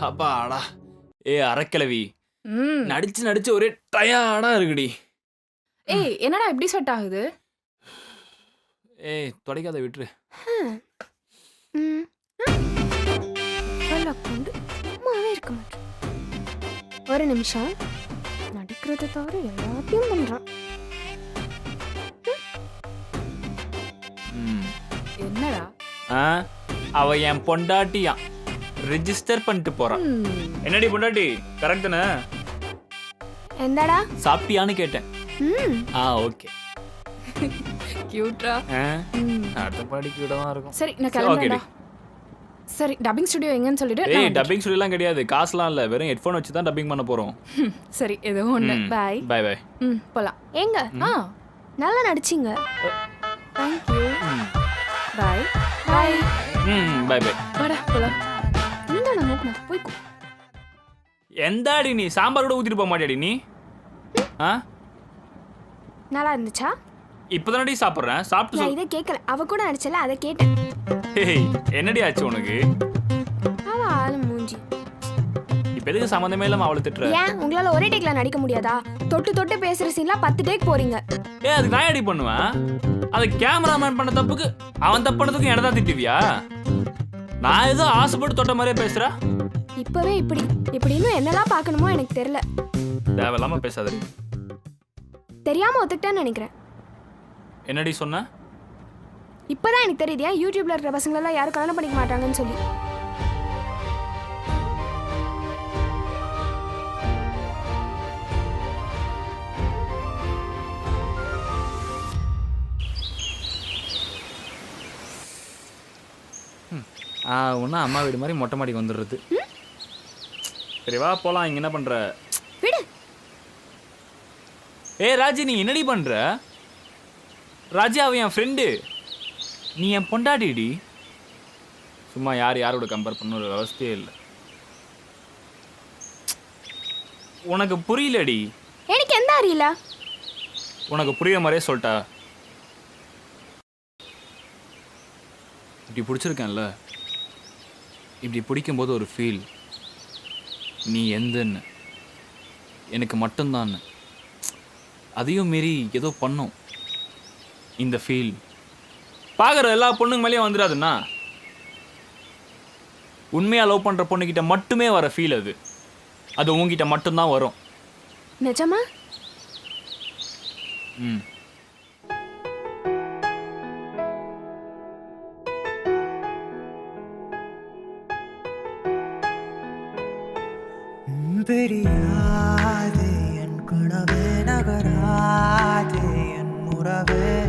அப்பாடா. ஏ அறக்கிழவி. ம். நடிச்சு நடிச்சு ஒரே டயர்டா இருக்குடி. ஏய் என்னடா இப்படி செட் ஆகுது? ஏய் தொடைக்காத விட்டுரு. ம். வெள்ளை கொண்டு. சும்மாவே இருக்க மாட்டேன். ஒரு நிமிஷம். நடிக்கிறத தவிர எல்லாத்தையும் பண்றான். ம். என்னடா? ஆ? அவ என் பொண்டாட்டியான் ரெஜிஸ்டர் பண்ணிட்டு போறான். என்னடி பொண்டாட்டி கரெக்ட் தானே எந்தடா சாப்பிட்டியான்னு கேட்டேன். ஆ ஓகே. கியூட்டா ம். அடுத்த பாடிக்கு விட தான் இருக்கும். சரி நான் கிளம்புறேன்டா. சரி டப்பிங் ஸ்டுடியோ எங்கன்னு சொல்லிட்டு ஏய். டப்பிங் சொல்லலாம் கிடையாது. காசுலாம் இல்ல. வெறும் ஹெட்ஃபோன் வச்சு தான் டப்பிங் பண்ண போறோம். சரி ஏதோ ஒண்ணு. பாய் பை பை ம் போலாம். ஏங்க? ஆ நல்லா நடிச்சிங்க. தேங்க்யூ பாய் பாய் ம். பை பை வாடா போலாம். இந்த நம்ம போய் கு- எந்தாடி நீ? சாம்பார் கூட ஊத்திட்டு போக மாட்டியாடி நீ? ஆ? நல்லா இருந்துச்சா? இப்போதானடி சாப்பிட்றேன். சாப்பிட்டு நான் சொல். இதை கேட்கல. அவ கூட நடிச்சல அதை கேட்டேன். ஏய் என்னடி ஆச்சு உனக்கு? அவ ஆளு மூஞ்சி. இப்போ எதுக்கு சம்மந்தமே இல்லாம அவளை திட்டுற? ஏன்? உங்களால ஒரே டேக்ல நடிக்க முடியாதா? தொட்டு தொட்டு பேசுற சீன்லாம் பத்து டேக் போறீங்க. ஏய் அதுக்கு நான் அடி பண்ணுவேன்? அது கேமராமேன் பண்ண தப்புக்கு அவன் தப்பு பண்ணதுக்கு என்ன தான் திட்டுவியா? நான் ஏதோ ஆசைப்பட்டு தொட்ட மாதிரியே பேசுறா? இப்பவே இப்படி. இப்படி இன்னும் என்னெல்லாம் பார்க்கணுமோ எனக்கு தெரியல. தேவையில்லாம பேசாதடி. தெரியாம ஒத்துக்கிட்டேன்னு நினைக்கிறேன். என்னடி சொன்ன? இப்பதான் எனக்கு தெரியுது ஏன் யூடியூப்ல இருக்கிற பசங்களெல்லாம் யாரும் கல்யாணம் பண்ணிக்க மாட்டாங்கன்னு சொல்லி. ஆ ஒன்றும் அம்மா வீடு மாதிரி மொட்டை மாடிக்கு வந்துடுறது. சரி வா போலாம். இங்க என்ன பண்ற? விடு. ஏய் ராஜி நீ என்னடி பண்ற? ராஜி அவன் என் ஃப்ரெண்டு நீ என் பொண்டாட்டிடி சும்மா யார் யாரோட கம்பேர் பண்ண ஒரு அவஸ்தையே இல்லை. உனக்கு புரியலடி. எனக்கு எந்த அறியல உனக்கு புரியுற மாதிரியே சொல்லிட்டா. இப்படி பிடிச்சிருக்கேன்ல. இப்படி பிடிக்கும்போது ஒரு ஃபீல் நீ எந்தன்னு. எனக்கு மட்டும்தான் அதையும் மீறி ஏதோ பண்ணும். இந்த ஃபீல் பார்க்குற எல்லா பொண்ணுங்க மேலேயும் வந்துடாதுண்ணா உண்மையாக லவ் பண்ணுற பொண்ணுக்கிட்ட மட்டுமே வர ஃபீல் அது. அது உங்ககிட்ட மட்டும்தான் வரும். நிஜமா? ம். பிரியாதே என் கனவே நகராதே என் உறவே.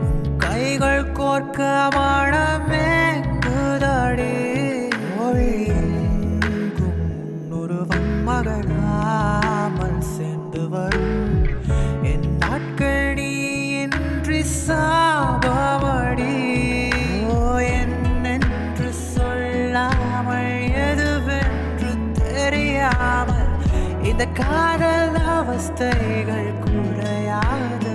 உன் கைகள் கோர்க்க மனமே ஒளியெங்கும் இந்த காதல் அவஸ்தைகள் குறையாது.